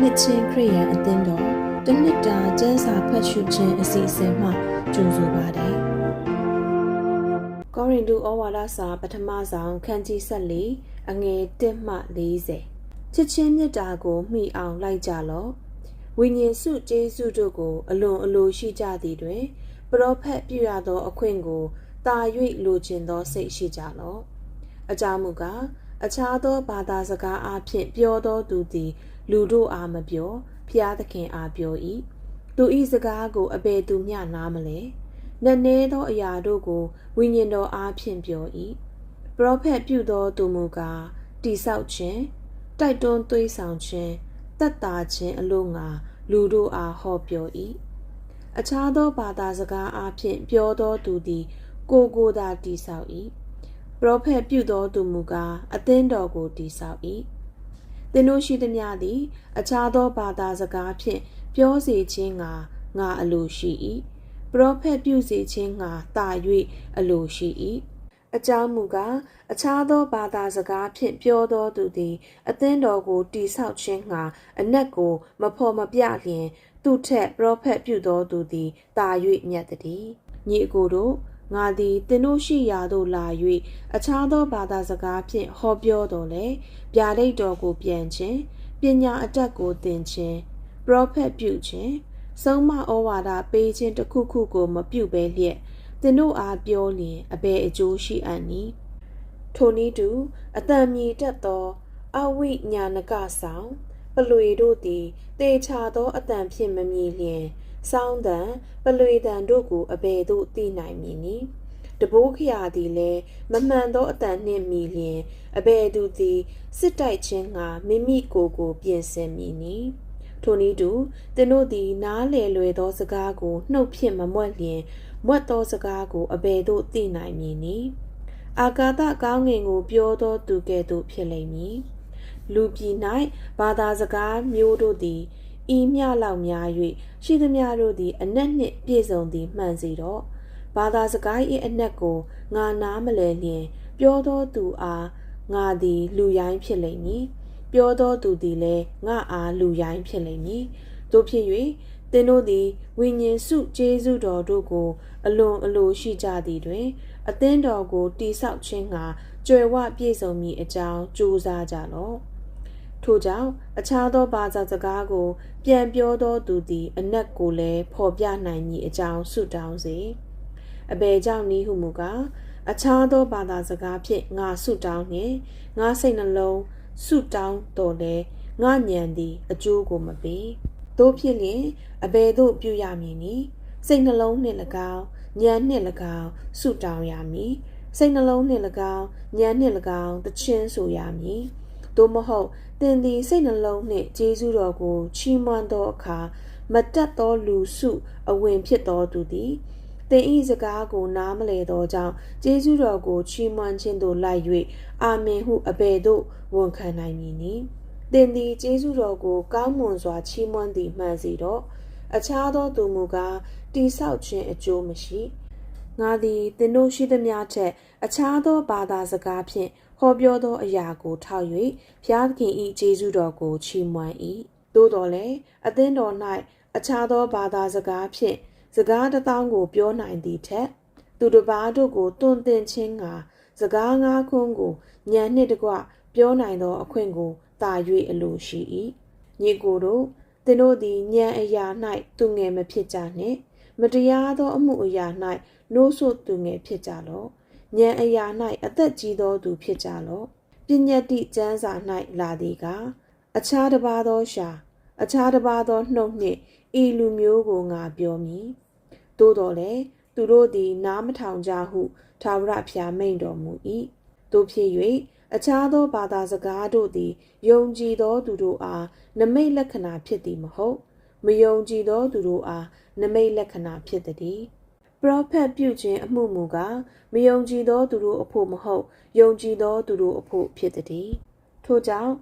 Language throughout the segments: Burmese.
နှစ်ချင်းခရိယန်အသင်းတော်တနှစ်တာကျမ်းစာဖတ်ရှုခြင်းအစီအစဉ်မှကြိုဆိုပါတယ်။ကောရိန္သုဩဝါဒစာပထမဆောင်ခန်းကြီး14အငယ်1မှ40ချစ်ချင်းမြတ်တာကိုမှီအောင်လိုက်ကြလော့။ဝိညာဉ်စုကျေးဇူးတို့ကို အလွန်အလိုရှိကြသည်တွင်ပရောဖက်ပြုရသောအခွင့်ကိုတာ၍လိုချင်သောစိတ်ရှိကြလော့။အကြောင်းမူကားအခြားသောဘာသာစကားအဖြစ်ပြောသောသူသည် လူတို့အားမပြောဖျားသခင်အားပြော၏သူဤစကားကိုအဘယ်သူမျှနားမလဲနက်နဲသောအရာတို့ကိုဝိညာဉ်တော်အားဖြင့်ပြော၏ပရောဖက်ပြုသောသူမူကားတိဆောက်ခြင်းတိုက်တွန်းသွေးဆောင်ခြင်းတက်တာခြင်းအလို့ငါလူတို့အားဟောပြော၏အခြားသောဘာသာစကားအားဖြင့်ပြောသောသူသည် ကိုကိုသာတိဆောက်၏ပရောဖက်ပြုသောသူမူကားအသင်းတော်ကိုတိဆောက်၏ သင်တို့ရှိသမျှသည် အခြားသောဘာသာစကားဖြင့်ပြောစေခြင်းငါငါအလိုရှိ၏ပရောဖက်ပြုစေခြင်းငါတာ၍အလိုရှိ၏အကြောင်းမူကားအခြားသောဘာသာစကားဖြင့်ပြောသောသူသည် အသင်းတော်ကိုတိဆောက်ခြင်းငါအနက်ကို မဖော်မပြလျင် သူထက်ပရောဖက်ပြုသောသူသည်တာ၍မြတ်သည်ညီအကိုတို့ ငါသည်သင်တို့ရှိရာသို့လာ၍အခြားသောဘာသာစကားဖြင့်ဟောပြောတော်လဲဗျာဒိတ်တော်ကိုပြန်ခြင်းပညာအတတ်ကိုသင်ခြင်းပရောဖက်ပြုခြင်းဆုံးမဩဝါဒပေးခြင်းတစ်ခုခုကိုမပြုဘဲလျက်သင်တို့အားပြောလျင်အဘယ်အကျိုးရှိအပ်နည်းထိုနည်းတူအတန်မြည်တတ်သောအဝိညာဏကဆောင်ပလွေတို့သည်တေချာသောအတန်ဖြင့်မမြည်လျင် စောင်းတန်ပလွေတန်တို့ကိုအဘယ်သို့သိနိုင်မည်နည်းတဘိုးခရာသည်လည်းမမှန်သောအတန်နှင့်မိလျင်အဘယ်သူသည်စစ်တိုက်ခြင်းငှာမိမိကိုယ်ကို ပြင်ဆင်မည်နည်းထိုနည်းတူသင်တို့သည်နားလေလွယ်သောစကားကိုနှုတ်ဖြင့်မမွက်လျင်မွက်သောစကားကိုအဘယ်သို့သိနိုင်မည်နည်းအာကာသကောင်းငင်ကို ပြောသောသူကဲ့သို့ဖြစ်လိမ့်မည်လူပြည်၌ဘာသာစကားမျိုးတို့သည် ဤမျှလောက်များ၍ရှိသမျှတို့သည် အနက်နှင့်ပြည့်စုံသည်မှန်စေတော့ဘာသာစကား၏အနက်ကိုငါနားမလဲလျင် ပြောသောသူအားငါသည် လူရိုင်းဖြစ်လိမ့်မည်ပြောသောသူသည်လည်းငါအားလူရိုင်းဖြစ်လိမ့်မည်တို့ဖြစ်၍သင်တို့သည်ဝိညာဉ်စုကျေးဇူးတော်တို့ကို အလွန်အလိုရှိကြသည်တွင် အသင်းတော်ကိုတိဆောက်ခြင်းငှာကြွယ်ဝပြည့်စုံမည်အကြောင်းကြိုးစားကြလော့ ထို့ကြောင့်အခြားသောဘာသာစကားကို ပြန်ပြောသောသူသည် အနက်ကိုလည်းဖော်ပြနိုင်မည်အကြောင်းဆုတောင်းစေအဘယ်ကြောင့်နည်းဟုမူကားအခြားသောဘာသာစကားဖြင့်ငါဆုတောင်းနှင့်ငါစိတ်နှလုံးဆုတောင်းတော်လဲငါညံသည်အကျိုးကိုမပေးသို့ဖြစ်လျင်အဘယ်သို့ပြုရမည်နည်းစိတ်နှလုံးနှင့်၎င်းဉာဏ်နှင့်၎င်းဆုတောင်းရမည်စိတ်နှလုံးနှင့်၎င်းဉာဏ်နှင့်၎င်းတခြင်းဆိုရမည် သို့မဟုတ်သင်သည်စိတ်နှလုံးနှင့်ကျေးဇူးတော်ကိုချီးမွမ်းသောအခါမတက်သောလူစုအဝင်ဖြစ်သောသူသည်သင်ဤစကားကိုနားမလည်သောကြောင့်ကျေးဇူးတော်ကိုချီးမွမ်းခြင်းသို့လိုက်၍အာမင်ဟုအဘယ်သို့ဝန်ခံနိုင်မည်နည်းသင်သည်ကျေးဇူးတော်ကိုကောင်းမွန်စွာချီးမွမ်းသည်မှန်စေတော့အခြားသောသူမူကားတိဆောက်ခြင်းအကျိုးမရှိငါသည်သင်တို့ရှိသမျှထက် အခြားသောဘာသာစကားဖြင့် ဟောပြောသောအရာကိုထောက်၍ဘုရားသခင်၏ကျေးဇူးတော်ကိုချီးမွမ်း၏သို့တော်လည်းအသင်းတော်၌အခြားသောဘာသာစကားဖြင့်စကားတစ်သောင်းကိုပြောနိုင်သည်ထက်သူတစ်ပါးတို့ကိုတွင်တင်ခြင်းကစကားငါးခွန်းကိုညံနှင့်တကွပြောနိုင်သောအခွင့်ကိုတာ၍အလိုရှိ၏ညီကိုတို့သင်တို့သည်ဉာဏ်အရာ၌သူငယ်မဖြစ်ကြနှင့် မတရားသောအမှုအရာ၌နိုးဆို့သူငယ်ဖြစ်ကြလော့ ဉာဏ်အရာ၌အသက်ကြီးသောသူဖြစ်ကြလော့ပညာတိကျမ်းစာ၌လာသည်ကအခြားတစ်ပါးသောရှာ အခြားတစ်ပါးသောနှုတ်နှင့်ဤလူမျိုးကိုငါပြောမည်သို့တော်လည်းသူတို့သည်နားမထောင်ကြဟုသာဝရဖျားမိန်တော်မူ၏တို့ဖြစ်၍အခြားသောဘာသာစကားတို့သည်ယုံကြည်သောသူတို့အားနမိတ်လက္ခဏာဖြစ်သည်မဟုတ်မယုံကြည်သောသူတို့အားနမိတ်လက္ခဏာဖြစ်သည်ပ ရောဖက်ပြုခြင်းအမှုမူကားမယုံကြည်သောသူတို့အဖို့မဟုတ်ယုံကြည်သောသူတို့အဖို့ဖြစ်သည်ထို့ကြောင့်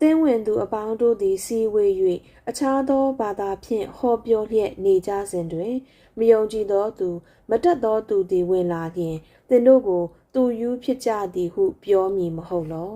သင်းဝင်သူအပေါင်းတို့သည်စီဝေ၍အခြားသောဘာသာဖြင့်ဟောပြောလျက်နေကြစဉ်တွင်မယုံကြည်သောသူမတက်သောသူသည်ဝင်လာလျင်သင်တို့ကို သူယူဖြစ်ကြသည်ဟုပြောမည်မဟုတ်လော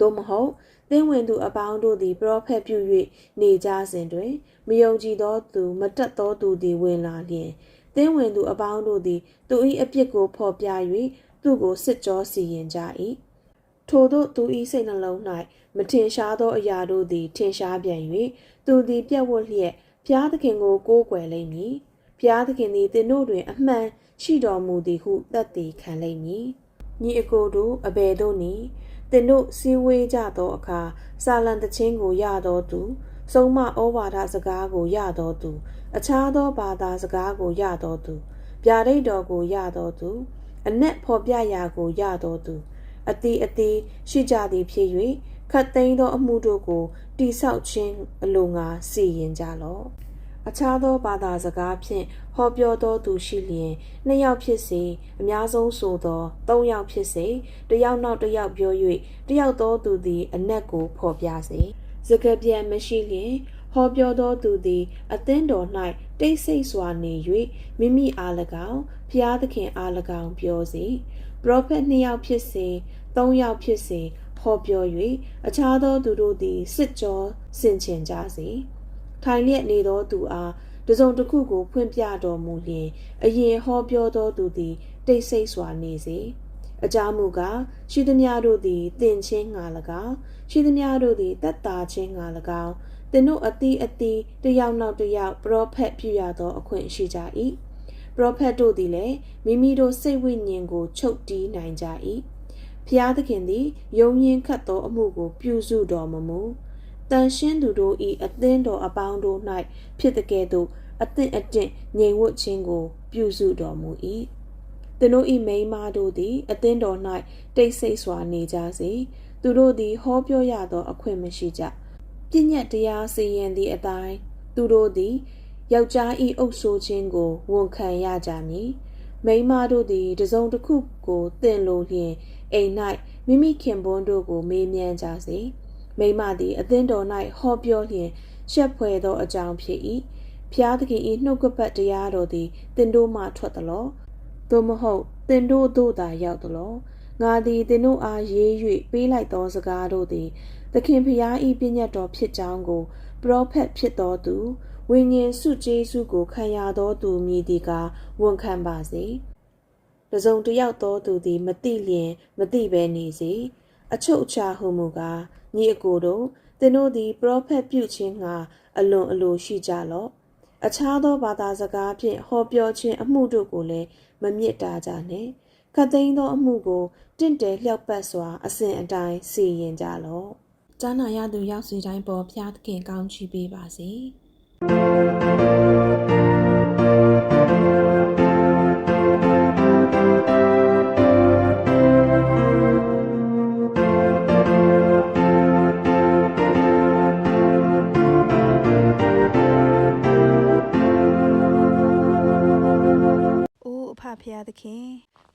သို့မဟုတ်သသင်ဝင်သူအပေါင်းတို့သည်ပရောဖက်ပြု၍နေကြစဉ်တွင်မယုံကြည်သောသူမတက်သောသူသည်ဝင်လာလျင် သင်ဝင်သူအပေါင်းတို့သည် သူ၏အပြစ်ကိုဖော်ပြ၍သူ့ကိုစစ်ကြောစီရင်ကြ၏ထို့သောသူ၏စိတ်နှလုံး၌မထင်ရှားသောအရာတို့သည် ထင်ရှားပြန်၍သူသည်ပြတ်ဝတ်လျက်ဖျားသခင်ကိုကိုးကွယ်လိမ့်မည်ဖျားသခင်သည်သင်တို့တွင် အမှန်ရှိတော်မူသည်ဟုသက်သေခံလိမ့်မည်ညီအကိုတို့အဘယ်သို့နည်းသင်တို့စည်းဝေးကြသောအခါစာလံတခြင်းကိုရတော်သူ ဆုံးမဩဝါဒစကားကိုရတော်သူ အခြားသောဘာသာစကားကိုရတော်သူဗျာဒိတ်တော်ကိုရတော်သူ အနက်ဖော်ပြရာကိုရတော်သူအတီအတီရှိကြသည်ဖြစ်၍ခတ်သိမ်းသောအမှုတို့ကိုတိဆောက်ခြင်းအလိုငါစီရင်ကြလော့အခြားသောဘာသာစကားဖြင့်ဟောပြောသောသူရှိလျင်နှစ်ယောက်ဖြစ်စေအများဆုံးဆိုသောသုံးယောက်ဖြစ်စေတစ်ယောက်နောက်တစ်ယောက်ပြော၍တစ်ယောက်သောသူသည်အနက်ကိုဖော်ပြစေ စကားပြန်မရှိလျင်ဟောပြောသောသူသည်အသင်းတော်၌တိတ်ဆိတ်စွာနေ၍မိမိအား၎င်းဖျားသခင်အား၎င်းပြောစေပရောဖက်နှစ်ယောက်ဖြစ်စေသုံးယောက်ဖြစ်စေဟောပြော၍အခြားသောသူတို့သည်စစ်ကြောဆင်ခြင်ကြစေထိုင်လျက်နေသောသူအားတစုံတစ်ခုကိုဖွင့်ပြတော်မူလျင်အရင်ဟောပြောသောသူသည်တိတ်ဆိတ်စွာနေစေ အကြောင်းမူကားရှိသမျှတို့သည်တင့်ချင်းငါ၎င်းရှိသမျှတို့သည်တတ်တာချင်းငါ၎င်းသင်တို့အသီးအသီးတယောက်နောက်တယောက်ပရောဖက်ပြုရသောအခွင့်ရှိကြ၏ပရောဖက်တို့သည်လည်းမိမိတို့စိတ်ဝိညာဉ်ကိုချုပ်တီးနိုင်ကြ၏ဖျားသခင်သည်ယုံရင်ခတ်သောအမှုကို ပြုစုတော်မမူတန်ရှင်းသူတို့၏အသင်းတော်အပေါင်းတို့၌ဖြစ်တဲ့ကဲ့သို့အသင့်အတင့်ငြိမ်ဝတ်ခြင်းကို ပြုစုတော်မူ၏ သင်တို့၏မိန်းမတို့သည် အသင်းတော်၌တိတ်ဆိတ်စွာနေကြစေသူတို့သည်ဟောပြောရသော အခွင့်မရှိကြပြည့်ညက်တရားစီရင်သည့်အတိုင်းသူတို့သည်ယောက်ျား၏အုပ်ဆိုးခြင်းကိုဝန်ခံရကြမည်မိန်းမတို့သည်တစုံတစ်ခုကိုသင်လိုလျင်အိမ်၌မိမိခင်ပွန်းတို့ကို မေးမြန်းကြစေမိမသည်အသင်းတော်၌ဟောပြောလျင်ရှက်ဖွယ်သောအကြောင်းဖြစ်၏ဖျားသခင်၏နှုတ်ကပတ်တရားတော်သည်သင်တို့မှထွက်သလော သို့မဟုတ်သင်တို့တို့သာရောက်သလောငါသည်သင်တို့အားရေး၍ပေးလိုက်သောစကားတို့သည်သခင်ဖျား၏ပြည့်ညတ်တော်ဖြစ်ကြောင်းကိုပရောဖက်ဖြစ်တော်သူဝိညာဉ်စုကျေးဇူးကိုခံရသောသူမည်ဒီကဝန်ခံပါစေတစုံတယောက်သောသူသည်မတိလျင်မတိဘဲနေစေအချုပ်အခြာဟုမူကားညီအကိုတို့သင်တို့သည်ပရောဖက်ပြုခြင်းငှာအလွန်အလိုရှိကြလော့အခြားသောဘာသာစကားဖြင့်ဟောပြောခြင်းအမှုတို့ကိုလည်း မမြစ်တာကြနှင့်ခတ်သိမ်းသောအမှုကိုတင့်တယ်လျောက်ပတ်စွာ အစဉ်အတိုင်းစီရင်ကြလော့ကြားနာရသူရောက်စီတိုင်းပေါ်ဖျားသခင်ကောင်းချီးပေးပါစေ။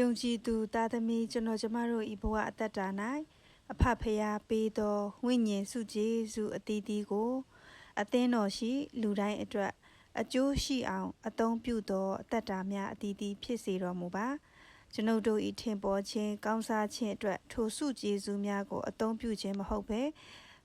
ယုံကြည်သူသားသမီးကျွန်တော်ကျမတို့ဤဘဝအသက်တာ၌အဖဖရာပေးသောဝိညာဉ်စုကျေးဇူးအသီးသီးကိုအသင်းတော်ရှိလူတိုင်းအတွက်အကျိုးရှိအောင်အသုံးပြုသောအသက်တာများအသီးသီးဖြစ်စေတော်မူပါကျွန်ုပ်တို့ဤထင်ပေါ်ခြင်းကောင်းစားခြင်းအတွက်ထိုစုကျေးဇူးများကိုအသုံးပြုခြင်းမဟုတ်ဘဲ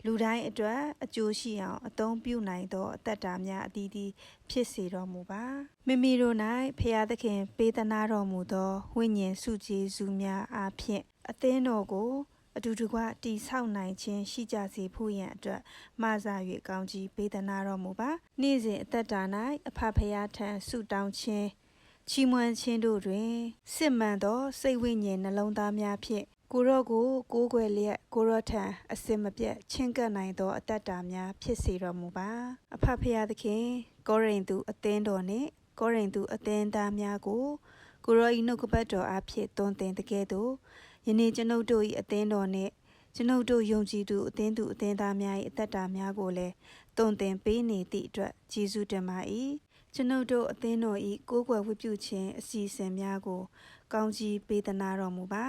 လူတိုင်းအတွက်အကျိုးရှိအောင်အသုံးပြုနိုင်သောအသက်တာများအသီးသီးဖြစ်စေတော်မူပါမိမိတို့၌ဖရာသခင်ပေးသနာတော်မူသောဝိညာဉ်စုကျေးဇူးများအားဖြင့်အသင်းတော်ကိုအတူတကွတည်ဆောက်နိုင်ခြင်းရှိကြစေဖို့ရန်အတွက်မှားစား၍ကောင်းကြီးပေးသနာတော်မူပါနေ့စဉ်အသက်တာ၌အဖဖရာထံဆုတောင်းခြင်းချီးမွမ်းခြင်းတို့တွင်စစ်မှန်သောစိတ်ဝိညာဉ်နှလုံးသားများဖြင့် ကိုရော့ကိုကိုးကွယ်လျက်ကိုရော့ထံအစင်မပြတ်ချင်းကပ်နိုင်သော အတ္တတာများဖြစ်စေတော်မူပါအဖဖရာသခင် ကောရိန္သုအသင်းတော်နှင့်ကောရိန္သုအသင်းသားများကိုကိုရောဤနှုတ်ကပတ်တော်အဖြစ်တွင်တင်တကဲ့သို့ယနေ့ကျွန်ုပ်တို့၏အသင်းတော်နှင့်ကျွန်ုပ်တို့ယုံကြည်သူအသင်းသူအသင်းသားများ၏အသက်တာများကိုလည်းတွင်တင်ပေးနေသည့်အတွက်ကျေးဇူးတင်ပါ၏ကျွန်ုပ်တို့အသင်းတော်၏ကိုးကွယ်ဝတ်ပြုခြင်းအစီအစဉ်များကို ကောင်းကြီးပေးသနာတော်မူပါ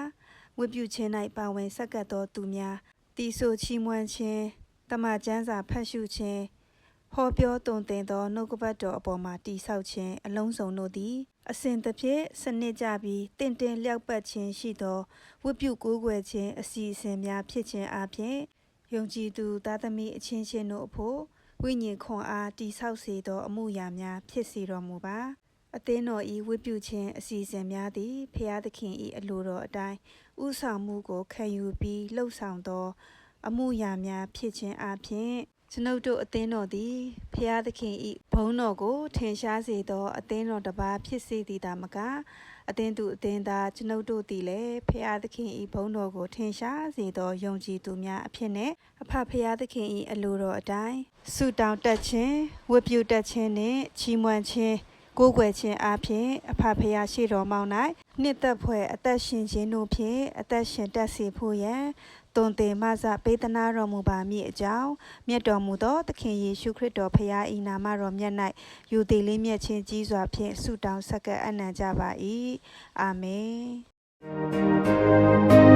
ဝတ်ပြုခြင်း၌ပါဝင်ဆက်ကပ်သောသူများတီဆိုချီးမွမ်းခြင်းတမန်ကျမ်းစာဖတ်ရှုခြင်းဟောပြောတုံသင်သောနှုတ်ကပတ်တော်အပေါ်မှာတိဆောက်ခြင်းအလုံးစုံတို့သည် အစဉ်တစ်ဖြင့်စနစ်ကြပြီးတင့်တယ်လျောက်ပတ်ခြင်းရှိသောဝတ်ပြုကိုးကွယ်ခြင်းအစီအစဉ်များဖြစ်ခြင်းအပြင်ယုံကြည်သူသားသမီးအချင်းချင်းတို့အဖို့ဝိညာဉ်ခွန်အားတိဆောက်စေသော အမှုရာများဖြစ်စေတော်မူပါအသင်းတော်ဤဝိပုခြင်းအစီအစဉ်များသည်ဖျားသခင်ဤအလိုတော်အတိုင်း ဥဆောင်မှုကိုခံယူပြီးလှုပ်ဆောင်သော အမှုရာများဖြစ်ခြင်းအပြင်ကျွန်ုပ်တို့အသင်းတော်သည်ဖျားသခင်ဤဘုန်းတော်ကို ထင်ရှားစေသော အသင်းတော်တစ်ပါးဖြစ်စေသည်သာမကအသင်းသူအသင်းသားကျွန်ုပ်တို့သည်လည်းဖျားသခင်ဤဘုန်းတော်ကို ထင်ရှားစေသောယုံကြည်သူများအဖြစ်နဲ့အဖဖျားသခင်ဤအလိုတော်အတိုင်းဆုတောင်းတက်ခြင်းဝတ်ပြုတက်ခြင်းနှင့်ချီးမွမ်းခြင်း ကိုးကွယ်ခြင်းအပြင်အဖဖရာရှိတော်မောင်း၌နှစ်သက်ဖွယ်အသက်ရှင်ခြင်းတို့ဖြင့်အသက်ရှင်တတ်စေဖို့ရန်သွန်သင်မဆပေးသနာတော်မူပါမည်အကြောင်းမြတ်တော်မူသောသခင်ယေရှုခရစ်တော်ဖရာဤနာမတော်မြတ်၌ယူသည်လေးမြတ်ခြင်းကြီးစွာဖြင့်ဆုတောင်းဆက်ကပ်အနံ့ကြပါ၏အာမင်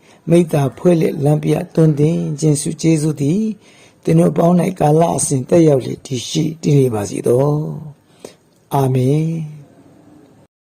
မိတ္တာဖွဲ့လက်လမ်းပြတွင်တင်ခြင်းစုကျေးဇူးသည်သင်တို့ပေါင်း၌ကာလအစဉ်တက်ရောက်လေတည်ရှိတည်နေပါစေသောအာမင်